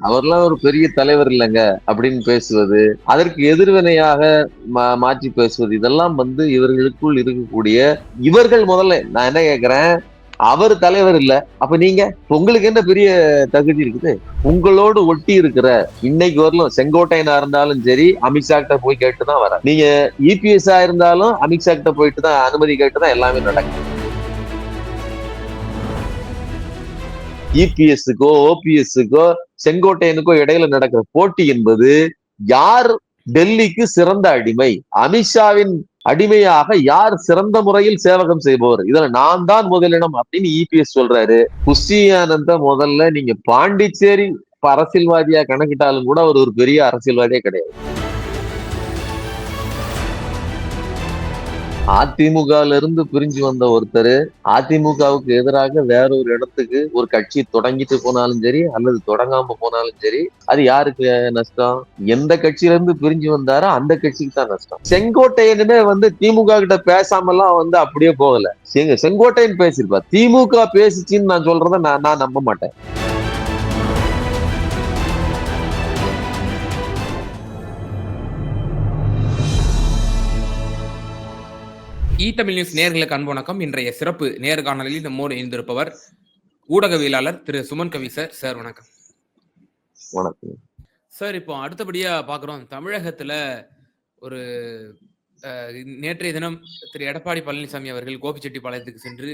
அவர்லாம் ஒரு பெரிய தலைவர் இல்லைங்க அப்படின்னு பேசுவது அதற்கு எதிர்வினையாக மா- மாற்றி பேசுவது இதெல்லாம் வந்து இவர்களுக்குள் இருக்கக்கூடிய இவர்கள் முதல்ல நான் என்ன கேக்குறேன் அவர் தலைவர் இல்ல. அப்ப நீங்க உங்களுக்கு என்ன பெரிய தகுதி இருக்குது? உங்களோடு ஒட்டி இருக்கிற இன்னைக்கு வரலும் செங்கோட்டையனா இருந்தாலும் சரி அமித்ஷா கிட்ட போய் கேட்டு தான் வர நீங்க இபிஎஸ் இருந்தாலும் அமித்ஷா கிட்ட போயிட்டு தான் அனுமதி கேட்டு தான் எல்லாமே நடக்குது. இபிஎஸ்க்கோ ஓபிஎஸ்க்கோ செங்கோட்டையனுக்கோ இடையில நடக்கிற போட்டி என்பது யார் டெல்லிக்கு சிறந்த அடிமை? அமித்ஷாவின் அடிமையாக யார் சிறந்த முறையில் சேவகம் செய்பவர்? இதுல நான் தான் முதலிடம் அப்படின்னு இபிஎஸ் சொல்றாரு. புஷியானந்த முதல்ல நீங்க பாண்டிச்சேரி அரசியல்வாதியா கணக்கிட்டாலும் கூட அவர் ஒரு பெரிய அரசியல்வாதியே கிடையாது. அதிமுகல இருந்து பிரிஞ்சு வந்த ஒருத்தர் அதிமுகவுக்கு எதிராக வேற ஒரு இடத்துக்கு ஒரு கட்சி தொடங்கிட்டு போனாலும் சரி அல்லது தொடங்காம போனாலும் சரி அது யாருக்கு நஷ்டம்? எந்த கட்சியில இருந்து பிரிஞ்சு வந்தாரோ அந்த கட்சிக்கு தான் நஷ்டம். செங்கோட்டையனுமே வந்து திமுக கிட்ட பேசாம எல்லாம் வந்து அப்படியே போகல. செங்கோட்டையன் பேசியிருப்பா திமுக பேசிச்சின்னு நான் சொல்றத நான் நான் நம்ப மாட்டேன். இ தமிழ் நியூஸ் நேர்களுக்கு அன்பு வணக்கம். இன்றைய சிறப்பு நேர்காணலில் நம்மோடு இணைந்திருப்பவர் ஊடகவியலாளர் திரு சுமன் கவி சார். சார் வணக்கம். வணக்கம். சார் இப்போ அடுத்தபடியா பார்க்குறோம். தமிழகத்துல ஒரு நேற்றைய தினம் திரு எடப்பாடி பழனிசாமி அவர்கள் கோபிச்செட்டிப்பாளையத்துக்கு சென்று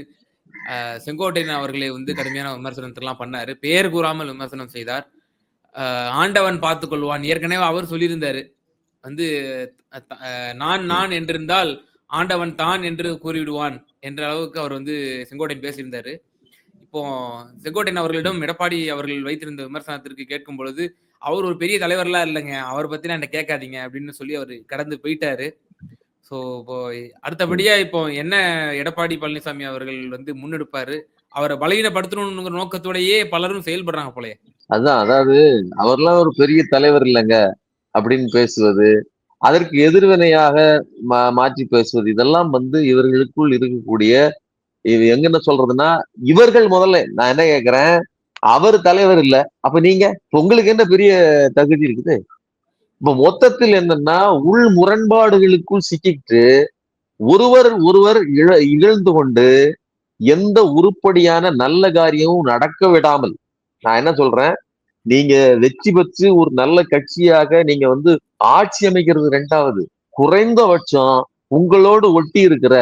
செங்கோட்டையன் அவர்களை வந்து கடுமையான விமர்சனத்தெல்லாம் பண்ணாரு. பெயர் கூறாமல் விமர்சனம் செய்தார். ஆண்டவன் பார்த்துக் கொள்வான் ஏற்கனவே அவர் சொல்லியிருந்தாரு. வந்து நான் நான் என்றிருந்தால் ஆண்டவன் தான் என்று கூறிவிடுவான் என்ற அளவுக்கு அவர் வந்து செங்கோட்டையன் பேசியிருந்தாரு. இப்போ செங்கோட்டையன் அவர்களிடம் எடப்பாடி அவர்கள் வைத்திருந்த விமர்சனத்திற்கு கேட்கும் பொழுது அவர் ஒரு பெரிய தலைவர்லாம் இல்லைங்க. அவர் பத்தி என்ன கேட்காதீங்க அப்படின்னு சொல்லி அவர் கடந்து போயிட்டாரு. ஸோ இப்போ அடுத்தபடியா இப்போ என்ன எடப்பாடி பழனிசாமி அவர்கள் வந்து முன்னெடுப்பாரு? அவரை பலவீனப்படுத்தணுங்கிற நோக்கத்தோடயே பலரும் செயல்படுறாங்க போலயே. அதான் அதாவது அவர்லாம் ஒரு பெரிய தலைவர் இல்லைங்க அப்படின்னு பேசுவது அதற்கு எதிர்வினையாக மா- மாற்றி பேசுவது. இதெல்லாம் வந்து இவர்களுக்குள் இருக்கக்கூடிய இது எங்கன்னு சொல்றதுன்னா இவர்கள் முதல்ல நான் என்ன கேக்குறேன் அவர் தலைவர் இல்ல. அப்ப நீங்க உங்களுக்கு என்ன பெரிய தகுதி இருக்குது? இப்ப மொத்தத்தில் என்னன்னா உள் முரண்பாடுகளுக்குள் சிக்கிட்டு ஒருவர் ஒருவர் இழ இகழ்ந்து கொண்டு எந்த உருப்படியான நல்ல காரியமும் நடக்க விடாமல் நான் என்ன சொல்றேன் நீங்க வெற்றி பெற்று ஒரு நல்ல கட்சியாக நீங்க வந்து ஆட்சி அமைக்கிறது ரெண்டாவது. குறைந்தபட்சம் உங்களோடு ஒட்டி இருக்கிற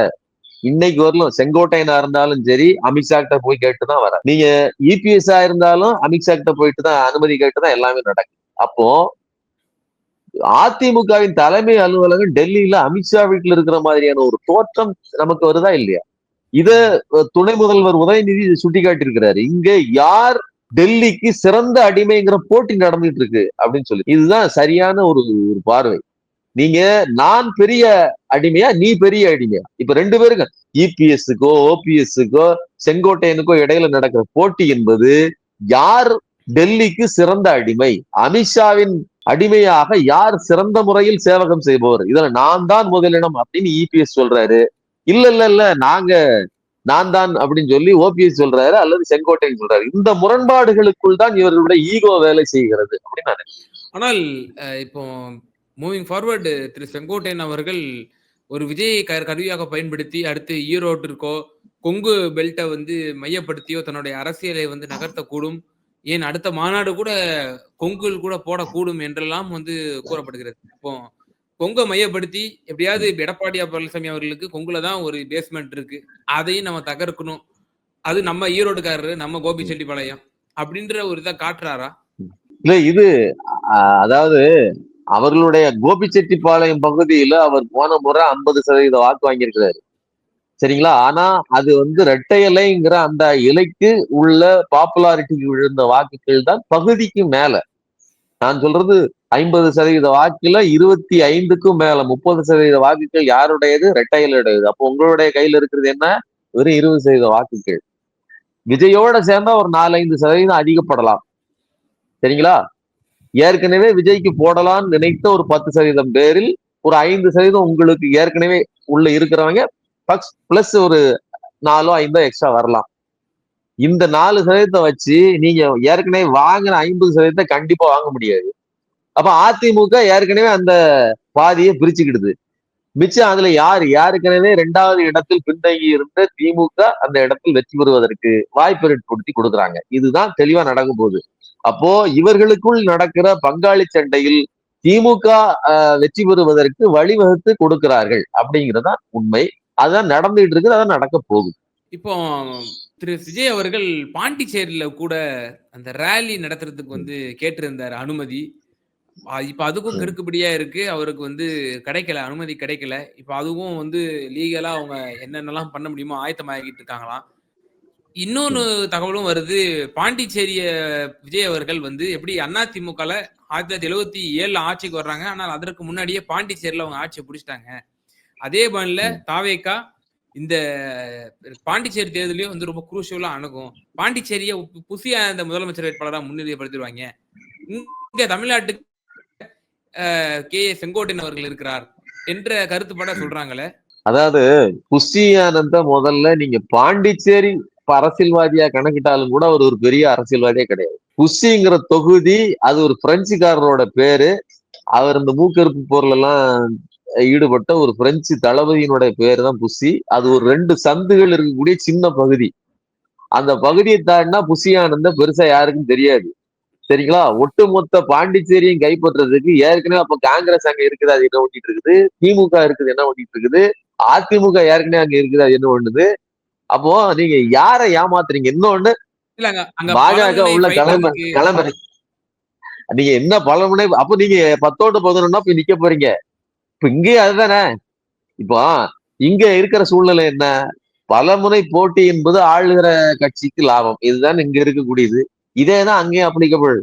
இன்னைக்கு வரலும் செங்கோட்டையனா இருந்தாலும் சரி அமித்ஷா கிட்ட போய் கேட்டு தான் வர நீங்க இபிஎஸ்ஆ இருந்தாலும் அமித்ஷா கிட்ட போயிட்டு தான் அனுமதி கேட்டு தான் எல்லாமே நடக்குது. அப்போ அதிமுகவின் தலைமை அலுவலகம் டெல்லியில அமித்ஷா வீட்டுல இருக்கிற மாதிரியான ஒரு தோற்றம் நமக்கு வருதா இல்லையா? இத துணை முதல்வர் உதயநிதி சுட்டி சுட்டிக்காட்டியிருக்கிறாரு. இங்க யார் டெல்லிக்கு சிறந்த அடிமைங்கிற போட்டி நடந்துட்டு இருக்கு அப்படின்னு சொல்லி. இதுதான் சரியான ஒரு ஒரு பார்வை. நீங்க நான் பெரிய அடிமையா நீ பெரிய அடிமையா? இப்ப ரெண்டு பேருக்கும் இபிஎஸ்க்கோ ஓபிஎஸ்க்கோ செங்கோட்டையனுக்கோ இடையில நடக்கிற போட்டி என்பது யார் டெல்லிக்கு சிறந்த அடிமை? அமித்ஷாவின் அடிமையாக யார் சிறந்த முறையில் சேவகம் செய்பவர்? இதுல நான் தான் முதலிடம் அப்படின்னு இபிஎஸ் சொல்றாரு. இல்ல இல்ல இல்ல நாங்க நான் தான் அப்படின்னு சொல்லி ஓபிஎஸ் சொல்றாரு அல்லது செங்கோட்டையன் சொல்றாரு. இந்த முரண்பாடுகளுக்குள் தான் இவர்களுடைய ஈகோ வேலை செய்கிறது அப்படின்னு ஆனால் அஹ், இப்போ மூவிங் ஃபார்வர்டு திரு செங்கோட்டையன் அவர்கள் ஒரு விஜயை க- கருவியாக பயன்படுத்தி அடுத்து ஈரோட்டிற்கோ கொங்கு பெல்ட்டை வந்து மையப்படுத்தியோ தன்னுடைய அரசியலை வந்து நகர்த்தக்கூடும். ஏன் அடுத்த மாநாடு கூட கொங்குல் கூட போடக்கூடும் என்றெல்லாம் வந்து கூறப்படுகிறது. இப்போ கொங்கை மையப்படுத்தி எப்படியாவது எடப்பாடி பழனிசாமி அவர்களுக்கு கொங்குல தான் ஒரு பேஸ்மெண்ட் இருக்கு. அதையும் நம்ம தகர்க்கணும். அது நம்ம ஈரோடுக்காரரு நம்ம கோபிச்செட்டிப்பாளையம் அப்படின்ற ஒரு இதை காட்டுறாரா? இல்ல இது அதாவது அவர்களுடைய கோபிச்செட்டிப்பாளையம் பகுதியில அவர் போன முறை ஐம்பது சதவீத வாக்கு வாங்கியிருக்கிறாரு. சரிங்களா? ஆனா அது வந்து ரெட்டை இலைங்கிற அந்த இலைக்கு உள்ள பாப்புலாரிட்டிக்கு விழுந்த வாக்குகள் தான் பகுதிக்கு மேல. நான் சொல்றது ஐம்பது சதவீத வாக்குல இருபத்தி ஐந்துக்கும் மேல முப்பது சதவீத வாக்குகள் யாருடையது? இரட்டை அப்போ உங்களுடைய கையில இருக்கிறது என்ன? வெறும் இருபது சதவீத வாக்குகள். விஜயோட சேர்ந்தா ஒரு நாலஞ்சு சதவீதம் அதிகப்படலாம். சரிங்களா? ஏற்கனவே விஜய்க்கு போடலாம்னு நினைத்த ஒரு பத்து சதவீதம் பேரில் ஒரு ஐந்து சதவீதம் உங்களுக்கு ஏற்கனவே உள்ள இருக்கிறவங்க பிளஸ் ஒரு நாலோ ஐந்தோ எக்ஸ்ட்ரா வரலாம். இந்த நாலு சதவீதத்தை வச்சு நீங்க ஏற்கனவே வாங்கின ஐம்பது சதவீதத்தை கண்டிப்பா வாங்க முடியாது. அப்ப அதிமுக ஏற்கனவே அந்த பாதியை பிரிச்சுக்கிடுது. மிச்சம் அதுல யார்? ஏற்கனவே இரண்டாவது இடத்தில் பின்தங்கி இருந்த திமுக அந்த இடத்தில் வெற்றி பெறுவதற்கு வாய்ப்பு ஏற்படுத்தி கொடுக்குறாங்க. இதுதான் தெளிவா நடக்க போகுது அப்போ இவர்களுக்குள் நடக்கிற பங்காளி சண்டையில் திமுக ஆஹ், வெற்றி பெறுவதற்கு வழிவகுத்து கொடுக்கிறார்கள் அப்படிங்கறதுதான் உண்மை. அதுதான் நடந்துகிட்டு இருக்குது அதான் நடக்க போகுது. இப்போ திரு விஜய் அவர்கள் பாண்டிச்சேரியில கூட அந்த ரேலி நடத்துறதுக்கு வந்து கேட்டிருந்தார் அனுமதி. இப்ப அதுக்கும் ம். கிறுக்குப்படியா இருக்கு. அவருக்கு வந்து கிடைக்கல அனுமதி கிடைக்கல. இப்ப அதுவும் வந்து லீகலா அவங்க என்னென்னலாம் பண்ண முடியுமோ ஆயத்தமாகிட்டு இருக்காங்களாம். இன்னொன்னு தகவலும் வருது. பாண்டிச்சேரிய விஜய் அவர்கள் வந்து எப்படி அதிமுகல ஆயிரத்தி தொள்ளாயிரத்தி எழுபத்தி ஏழுல ஆட்சிக்கு வர்றாங்க. ஆனால் அதற்கு முன்னாடியே பாண்டிச்சேரியில அவங்க ஆட்சியை பிடிச்சிட்டாங்க. அதே ம். தாவேக்கா இந்த பாண்டிச்சேரி தேர்தலையும் வந்து ரொம்ப குரூஷியலா அணுகும். பாண்டிச்சேரியை புதிய அந்த முதலமைச்சர் வேட்பாளராக முன்னிலைப்படுத்திடுவாங்க. இங்க தமிழ்நாட்டுக்கு கே. ஏ. செங்கோட்டையன் அவர்கள் இருக்கிறார் என்ற கருத்துப்பட சொல்றாங்களே. அதாவது புஷி ஆனந்த முதல்ல நீங்க பாண்டிச்சேரி அரசியல்வாதியா கணக்கிட்டாலும் கூட அவர் ஒரு பெரிய அரசியல்வாதியே கிடையாது. புஷிங்கிற தொகுதி அது ஒரு பிரெஞ்சுக்காரரோட பேரு. அவர் இந்த மூக்கறுப்பு பொருள் எல்லாம் ஈடுபட்ட ஒரு பிரெஞ்சு தளபதியினுடைய பேரு தான் புஷி. அது ஒரு ரெண்டு சந்துகள் இருக்கக்கூடிய சின்ன பகுதி. அந்த பகுதியை தாண்டினா புஷி ஆனந்த பெருசா யாருக்கும் தெரியாது. சரிங்களா? ஒட்டுமொத்த பாண்டிச்சேரியும் கைப்பற்றுறதுக்கு ஏற்கனவே அப்ப காங்கிரஸ் அங்க இருக்குது அது என்ன ஓட்டிட்டு இருக்குது? திமுக இருக்குது என்ன ஓட்டிட்டு இருக்குது? அதிமுக ஏற்கனவே அங்க இருக்குது அது என்ன பண்ணுது அப்போ நீங்க யாரை ஏமாத்துறீங்க? இன்னொன்னு பாஜக உள்ள கிளம்ப இருக்கு. கிளம்புற நீங்க என்ன பலமுனை அப்ப நீங்க பத்தோட்டு பதினொன்னா போய் நிக்க போறீங்க. இப்ப இங்கேயும் அதுதானே? இப்போ இங்க இருக்கிற சூழ்நிலை என்ன? பலமுறை போட்டி என்பது ஆளுகிற கட்சிக்கு லாபம். இதுதான் இங்க இருக்கக்கூடியது. இதே தான் அங்கேயும் அப்ளிகபிள்.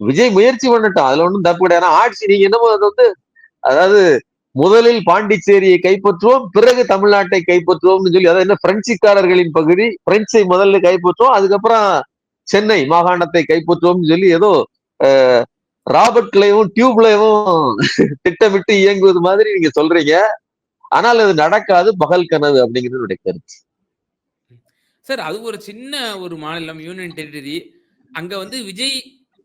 விஜய் முயற்சி பண்ணட்டும். அதுல ஒன்றும் தப்பு கிடையாது. ஆட்சி நீங்க என்னமோ அது வந்து அதாவது முதலில் பாண்டிச்சேரியை கைப்பற்றுவோம் பிறகு தமிழ்நாட்டை கைப்பற்றுவோம்னு சொல்லி அதாவது என்ன பிரெஞ்சுக்காரர்களின் பகுதி பிரெஞ்சை முதல்ல கைப்பற்றுவோம் அதுக்கப்புறம் சென்னை மாகாணத்தை கைப்பற்றுவோம்னு சொல்லி ஏதோ அஹ், ராபர்ட் கிளைவும் டியூப்லைவும் திட்டமிட்டு இயங்குவது மாதிரி நீங்க சொல்றீங்க. ஆனால் அது நடக்காது பகல் கனவு அப்படிங்கிறது என்னுடைய கருத்து. சார் அது ஒரு சின்ன ஒரு மாநிலம் யூனியன் டெரிட்டரி. அங்க வந்து விஜய்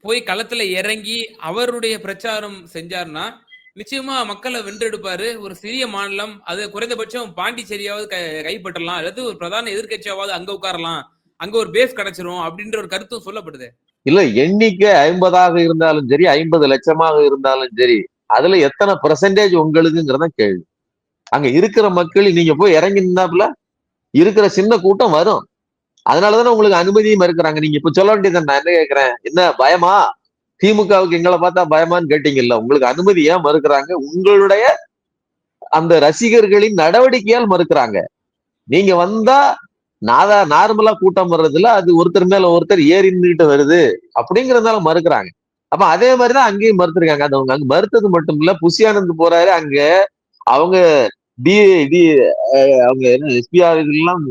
போய் களத்துல இறங்கி அவருடைய பிரச்சாரம் செஞ்சார்னா நிச்சயமா மக்களை வென்றெடுப்பாரு. ஒரு சிறிய மாநிலம் அது குறைந்தபட்சம் பாண்டிச்சேரியாவது கைப்பற்றலாம். அல்லது ஒரு பிரதான எதிர்க்கட்சியாவது அங்க உட்காரலாம். அங்க ஒரு பேஸ் கிடைச்சிரும் அப்படின்ற ஒரு கருத்தும் சொல்லப்படுது. இல்ல எண்ணிக்கை ஐம்பதாக இருந்தாலும் சரி ஐம்பது லட்சமாக இருந்தாலும் சரி அதுல எத்தனை பெர்சன்டேஜ் உங்களுக்குங்கிறத கேள்வி அங்க இருக்கிற மக்கள் நீங்க போய் இறங்கி இருந்தாப்புல இருக்கிற சின்ன கூட்டம் வரும். அதனாலதானே உங்களுக்கு அனுமதியும் இருக்கிறாங்க நீங்க இப்ப சொல்ல வேண்டியது நான் என்ன கேட்கிறேன்? என்ன பயமா? திமுகவுக்கு எங்களை பார்த்தா பயமான்னு கேட்டீங்கல்ல உங்களுக்கு அனுமதி ஏன் மறுக்கிறாங்க? உங்களுடைய அந்த ரசிகர்களின் நடவடிக்கையால் மறுக்கிறாங்க. நீங்க வந்தா நாதா நார்மலா கூட்டம் வர்றதுல அது ஒருத்தர் மேல ஒருத்தர் ஏறி நின்றுட்டு வருது அப்படிங்கறதுனால மறுக்கிறாங்க. அப்ப அதே மாதிரிதான் அங்கேயும் மறுத்திருக்காங்க. அது அவங்க அங்க மறுத்தது மட்டும் இல்ல புஷியானந்த் போறாரு அங்க. அவங்க டி டி அவங்க என்ன எஸ்பிஆர் எல்லாம்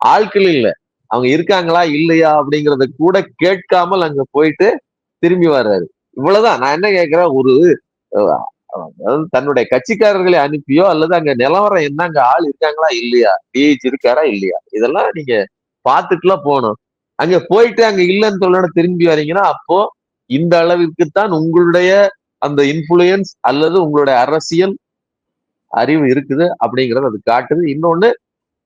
ஆட்கள் இல்ல. அவங்க இருக்காங்களா இல்லையா அப்படிங்கறத கூட கேட்காமல் அங்க போயிட்டு திரும்பி வர்றாரு. இவ்வளவுதான். நான் என்ன கேட்கிறேன் ஒரு அதாவது தன்னுடைய கட்சிக்காரர்களை அனுப்பியோ அல்லது அங்க நிலவரம் என்ன அங்க ஆள் இருக்காங்களா இல்லையா? டிஹெச் இருக்காரா இல்லையா? இதெல்லாம் நீங்க பார்த்துட்டுலாம் போகணும். அங்க போயிட்டு அங்க இல்லைன்னு சொல்லணும் திரும்பி வரீங்கன்னா அப்போ இந்த அளவிற்குத்தான் உங்களுடைய அந்த இன்ஃபுளுயன்ஸ் அல்லது உங்களுடைய அரசியல் அறிவு இருக்குது அப்படிங்கறது அது காட்டுது. இன்னொன்னு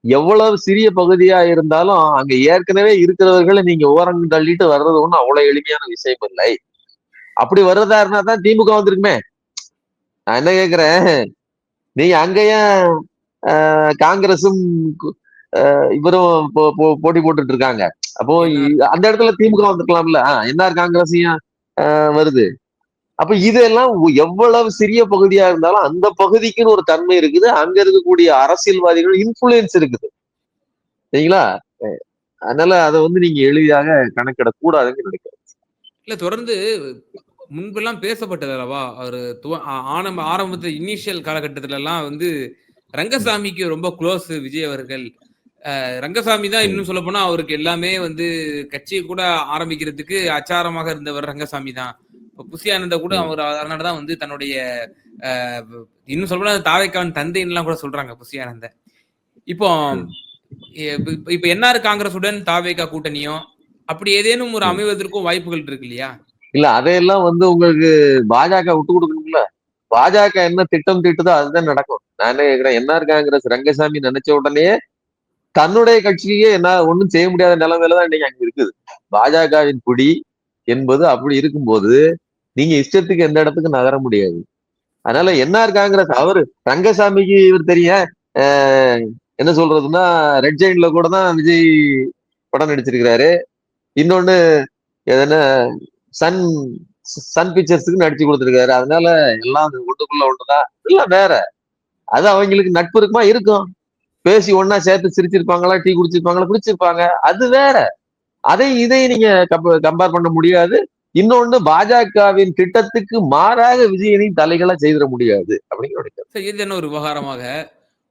எவ்வளவு சிறிய பகுதியா இருந்தாலும் அங்க ஏற்கனவே இருக்கிறவர்களை நீங்க ஓரங்க தள்ளிட்டு வர்றது ஒன்றும் அவ்வளவு எளிமையான விஷயம் இல்லை அப்படி வர்றதா இருந்தா தான் திமுக வந்திருக்குமே. நான் என்ன கேக்குறேன்? நீங்க அங்கேயும் ஆஹ், காங்கிரசும் ஆஹ், இவரும் போட்டி போட்டுட்டு இருக்காங்க. அப்போ அந்த இடத்துல திமுக வந்திருக்கலாம்ல. என்ஆர் காங்கிரஸையும் வருது. அப்ப இதெல்லாம் எவ்வளவு சிறிய பகுதியா இருந்தாலும் அந்த பகுதிக்குன்னு ஒரு தன்மை இருக்குது. அங்க இருக்கக்கூடிய அரசியல்வாதிகள் இன்ஃபுளுயன்ஸ் இருக்குது. சரிங்களா? அதனால அதை வந்து நீங்க எளிதாக கணக்கிட கூடாதுன்னு நினைக்கிறேன். இல்ல தொடர்ந்து முன்பெல்லாம் பேசப்பட்டது அல்லவா அவர் ஆரம்ப ஆரம்பத்துல இனிஷியல் காலகட்டத்துல எல்லாம் வந்து ரங்கசாமிக்கு ரொம்ப க்ளோஸ் விஜய் அவர்கள். ரங்கசாமி தான் இன்னும் சொல்ல போனா அவருக்கு எல்லாமே வந்து கட்சியை கூட ஆரம்பிக்கிறதுக்கு அச்சாரமாக இருந்தவர் ரங்கசாமி தான். இப்ப புசியானந்த கூட அவர் அதனாலதான் வந்து தன்னுடைய இன்னும் சொல்ல போனா தாவைக்கான் தந்தைன்னுலாம் கூட சொல்றாங்க புசியானந்த இப்போ இப்ப என்ஆர் காங்கிரசுடன் தாவேகா கூட்டணியும் அப்படி ஏதேனும் ஒரு அமைவதற்கும் வாய்ப்புகள் இருக்கு இல்லையா? இல்ல அதையெல்லாம் வந்து உங்களுக்கு பாஜக விட்டு கொடுக்கணும்ல? பாஜக என்ன திட்டம் திட்டுதோ அதுதான் நடக்கும். நானே கேக்குறேன் என்ஆர் காங்கிரஸ் ரங்கசாமி நினைச்ச உடனே தன்னுடைய கட்சியே என்ன ஒண்ணும் செய்ய முடியாத நிலைமையில தான் இன்னைக்கு அங்க இருக்குது. பாஜகவின் குடி என்பது அப்படி இருக்கும்போது நீங்க இஷ்டத்துக்கு எந்த இடத்துக்கு நகர முடியாது. அதனால என்ஆர் காங்கிரஸ் அவரு ரங்கசாமிக்கு இவர் தெரியும் என்ன சொல்றதுன்னா ரெட் ஜெயின்ல கூட தான் விஜய் படம் நடிச்சிருக்கிறாரு. இன்னொன்னு எதனா சன் சன் பிக்சர்ஸுக்கு நடிச்சு கொடுத்துருக்காரு. அதனால எல்லாம் ஒன்றுக்குள்ள ஒன்றுதான் ஒண்ணுதான். இல்ல வேற. அது அவங்களுக்கு நட்பு இருக்குமா? இருக்கும். பேசி ஒன்னா சேர்த்து சிரிச்சிருப்பாங்களா? டீ குடிச்சிருப்பாங்களா? குடிச்சிருப்பாங்க. அது வேற. அதை இதை நீங்க கம்பேர் பண்ண முடியாது. இன்னொன்னு பாஜகவின் திட்டத்துக்கு மாறாக விஜயனின் தலைகளை செய்திட முடியாது. அப்படிங்கிற இது என்ன ஒரு விவகாரமாக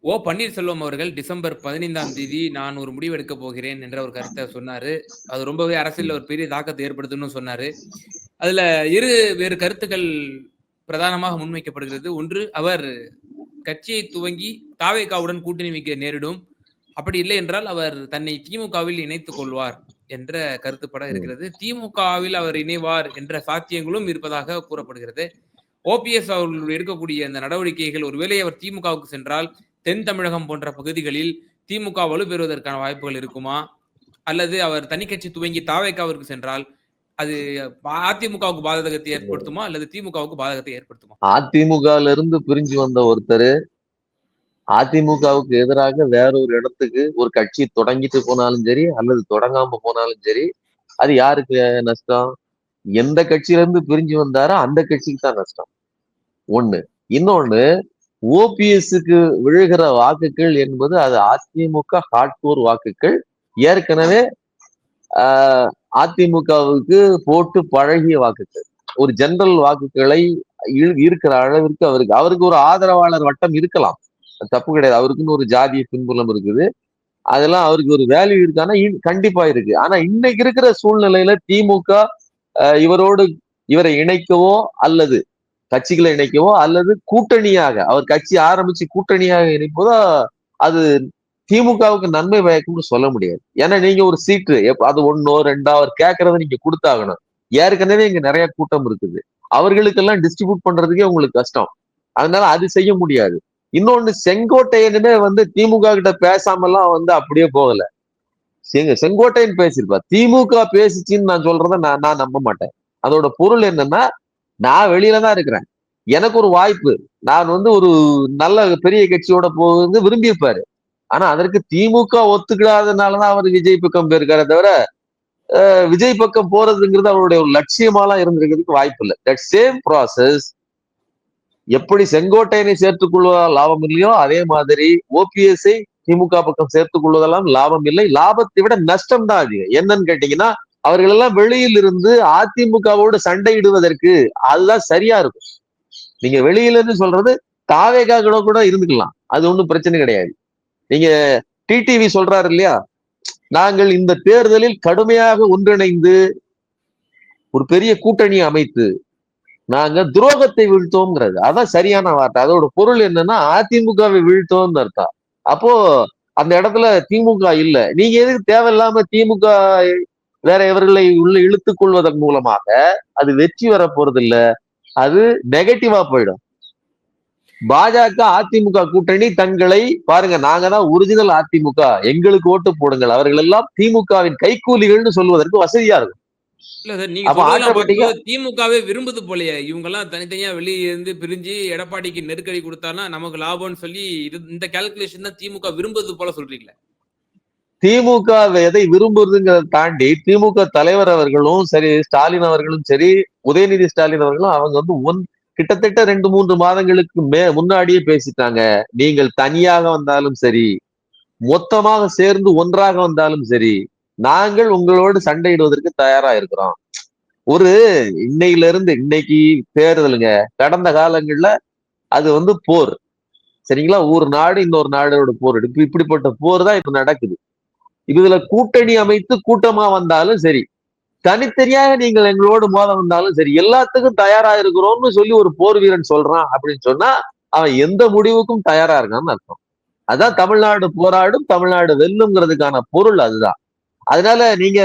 ஓ பன்னீர்செல்வம் அவர்கள் டிசம்பர் பதினைந்தாம் தேதி நான் ஒரு முடிவு எடுக்க போகிறேன் என்ற ஒரு கருத்தை சொன்னாரு. அது ரொம்பவே அரசியல்ல ஒரு பெரிய தாக்கத்தை ஏற்படுத்தும்னு சொன்னாரு. அதுல இரு வேறு கருத்துக்கள் பிரதானமாக முன்வைக்கப்படுகிறது. ஒன்று அவர் கட்சியை துவங்கி தாவேகாவுடன் கூட்டணி வைக்க நேரிடும். அப்படி இல்லை என்றால் அவர் தன்னை திமுகவில் இணைத்துக் கொள்வார் என்ற கருத்துப்பட இருக்கிறது. திமுகவில் அவர் இணைவார் என்ற சாத்தியங்களும் இருப்பதாக கூறப்படுகிறது. ஓபிஎஸ் அவர்கள் எடுக்கக்கூடிய அந்த நடவடிக்கைகள் ஒருவேளை அவர் திமுகவுக்கு சென்றால் தென் தமிழகம் போன்ற பகுதிகளில் திமுக வலுப்பெறுவதற்கான வாய்ப்புகள் இருக்குமா? அல்லது அவர் தனி கட்சி துவங்கி தாவேக்காவிற்கு சென்றால் அது அதிமுகவுக்கு பாதகத்தை ஏற்படுத்துமா? அல்லது திமுகவுக்கு பாதகத்தை ஏற்படுத்துமா? அதிமுகல இருந்து பிரிஞ்சு வந்த ஒருத்தர் அதிமுகவுக்கு எதிராக வேற ஒரு இடத்துக்கு ஒரு கட்சி தொடங்கிட்டு போனாலும் சரி அல்லது தொடங்காம போனாலும் சரி அது யாருக்கு நஷ்டம்? எந்த கட்சியில இருந்து பிரிஞ்சு வந்தாரோ அந்த கட்சிக்கு தான் நஷ்டம். ஒண்ணு. இன்னொன்னு ஓபிஎஸ்க்கு விழுகிற வாக்குகள் என்பது அது அதிமுக ஹார்ட்கோர் வாக்குகள். ஏற்கனவே ஆஹ் அதிமுகவுக்கு போட்டு பழகிய வாக்குகள். ஒரு ஜெனரல் வாக்குகளை இருக்கிற அளவிற்கு அவருக்கு அவருக்கு ஒரு ஆதரவாளர் வட்டம் இருக்கலாம். அது தப்பு கிடையாது. அவருக்குன்னு ஒரு ஜாதிய பின்புலம் இருக்குது. அதெல்லாம் அவருக்கு ஒரு வேல்யூ இருக்கு ஆனா கண்டிப்பா இருக்கு. ஆனா இன்னைக்கு இருக்கிற சூழ்நிலையில திமுக இவரோடு இவரை இணைக்கவோ அல்லது கட்சிகளை இணைக்கவோ அல்லது கூட்டணியாக அவர் கட்சி ஆரம்பிச்சு கூட்டணியாக இணைப்பதோ அது திமுகவுக்கு நன்மை பயக்கும்னு சொல்ல முடியாது. ஏன்னா நீங்க ஒரு சீட்டு அது ஒன்னோ ரெண்டோ அவர் கேட்கறத நீங்க கொடுத்தாகணும். ஏற்கனவே இங்க நிறைய கூட்டம் இருக்குது. அவர்களுக்கெல்லாம் டிஸ்ட்ரிபியூட் பண்றதுக்கே உங்களுக்கு கஷ்டம். அதனால அது செய்ய முடியாது. இன்னொன்னு செங்கோட்டையனுமே வந்து திமுக கிட்ட பேசாமலாம் வந்து அப்படியே போகல. செங்க- செங்கோட்டையன் பேசியிருப்பா திமுக பேசிச்சுன்னு நான் சொல்றதை நான் நான் நம்ப மாட்டேன். அதோட பொருள் என்னன்னா நான் வெளியில தான் இருக்கிறேன். எனக்கு ஒரு வாய்ப்பு. நான் வந்து ஒரு நல்ல பெரிய கட்சியோட போகிறது விரும்பியிருப்பாரு. ஆனா அதற்கு திமுக ஒத்துக்கிடாதனாலதான் அவர் விஜய் பக்கம் போயிருக்காரு தவிர விஜய் பக்கம் போறதுங்கிறது அவருடைய ஒரு லட்சியமாலாம் இருந்திருக்கிறதுக்கு வாய்ப்பு இல்லை. தட் சேம் ப்ராசஸ் எப்படி செங்கோட்டையனை சேர்த்துக் கொள்வதால் லாபம் இல்லையோ அதே மாதிரி ஓபிஎஸ்ஐ திமுக பக்கம் சேர்த்துக் கொள்வதெல்லாம் லாபம் இல்லை. லாபத்தை விட நஷ்டம் தான் அதிகம். என்னன்னு கேட்டீங்கன்னா அவர்கள் எல்லாம் வெளியில் இருந்து அதிமுகவோடு சண்டையிடுவதற்கு அதுதான் சரியா இருக்கும். நீங்க வெளியில இருந்து சொல்றது தாவேகா கூட கூட இருந்துக்கலாம். அது ஒண்ணும் பிரச்சனை கிடையாது. நீங்க டிடிவி சொல்றாரு இல்லையா? நாங்கள் இந்த தேர்தலில் கடுமையாக ஒன்றிணைந்து ஒரு பெரிய கூட்டணி அமைத்து நாங்க துரோகத்தை வீழ்த்தோங்கிறது அதான் சரியான வார்த்தை. அதோட பொருள் என்னன்னா அதிமுகவை வீழ்த்தோம்னு அர்த்தம். அப்போ அந்த இடத்துல திமுக இல்ல. நீங்க எதுக்கு தேவையில்லாம திமுக வேற இவர்களை உள்ள இழுத்துக் கொள்வதன் மூலமாக அது வெற்றி வர போறது இல்ல அது நெகட்டிவா போயிடும். பாஜக அதிமுக கூட்டணி தங்களை பாருங்க நாங்க தான் ஒரிஜினல் அதிமுக. எங்களுக்கு ஓட்டு போடுங்கள். அவர்கள் எல்லாம் திமுகவின் கைக்கூலிகள்னு சொல்வதற்கு வசதியா இருக்கும். திமுகவே விரும்புது போலயே. இவங்க எல்லாம் தனித்தனியா வெளியே இருந்து பிரிஞ்சு எடப்பாடிக்கு நெருக்கடி கொடுத்தானா நமக்கு லாபம்னு சொல்லி இந்த கால்குலேஷன் தான் திமுக விரும்புது போல சொல்றீங்களே. திமுக எதை விரும்புறதுங்கிறத தாண்டி திமுக தலைவர் அவர்களும் சரி ஸ்டாலின் அவர்களும் சரி உதயநிதி ஸ்டாலின் அவர்களும் அவங்க வந்து ஒன் கிட்டத்தட்ட ரெண்டு மூன்று மாதங்களுக்கு மே முன்னாடியே பேசிட்டாங்க. நீங்கள் தனியாக வந்தாலும் சரி மொத்தமாக சேர்ந்து ஒன்றாக வந்தாலும் சரி நாங்கள் உங்களோடு சண்டையிடுவதற்கு தயாரா இருக்கிறோம். ஒரு இன்னையில இருந்து இன்னைக்கு தேர்தலுங்க கடந்த காலங்கள்ல அது வந்து போர். சரிங்களா? ஒரு நாடு இன்னொரு நாடோட போர் இப்ப இப்படிப்பட்ட போர் தான் இப்ப நடக்குது. இதுல கூட்டணி அமைத்து கூட்டமா வந்தாலும் சரி தனித்தனியாக நீங்கள் எங்களோடு மோத வந்தாலும் சரி எல்லாத்துக்கும் தயாரா இருக்கிறோம்னு சொல்லி ஒரு போர் வீரன் சொல்றான் அப்படின்னு சொன்னா அவன் எந்த முடிவுக்கும் தயாரா இருக்கான்னு அர்த்தம். அதான் தமிழ்நாடு போராடும் தமிழ்நாடு வெல்லுங்கிறதுக்கான பொருள் அதுதான். அதனால நீங்க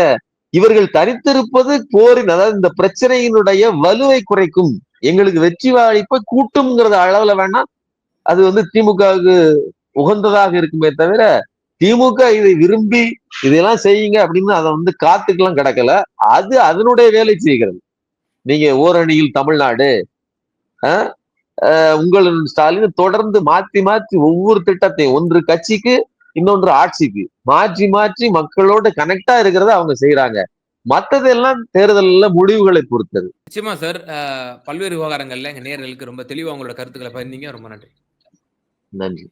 இவர்கள் தனித்திருப்பது போரின் அதாவது இந்த பிரச்சனையினுடைய வலுவை குறைக்கும் எங்களுக்கு வெற்றி வாய்ப்பை கூட்டும்ங்கிறத அளவுல வேணா அது வந்து திமுகவுக்கு உகந்ததாக இருக்குமே தவிர திமுக இதை விரும்பி இதெல்லாம் செய்யுங்க அப்படின்னு அதை வந்து காத்துக்கெல்லாம் கிடக்கல. அது அதனுடைய வேலை செய்கிறது. நீங்க ஓரணியில் தமிழ்நாடு ஆஹ், ஆஹ், உங்கள் ஸ்டாலின் தொடர்ந்து மாத்தி மாத்தி ஒவ்வொரு திட்டத்தையும் ஒன்று கட்சிக்கு இன்னொன்று ஆட்சிக்கு மாற்றி மாற்றி மக்களோட கனெக்டா இருக்கிறத அவங்க செய்யறாங்க மத்ததெல்லாம் தேர்தல்ல முடிவுகளை பொறுத்தது. நிச்சயமா சார். பல்வேறு விவகாரங்கள்ல எங்க நேயர்களுக்கு ரொம்ப தெளிவா உங்களோட கருத்துக்களை பகிர்ந்தீங்க. ரொம்ப நன்றி. நன்றி.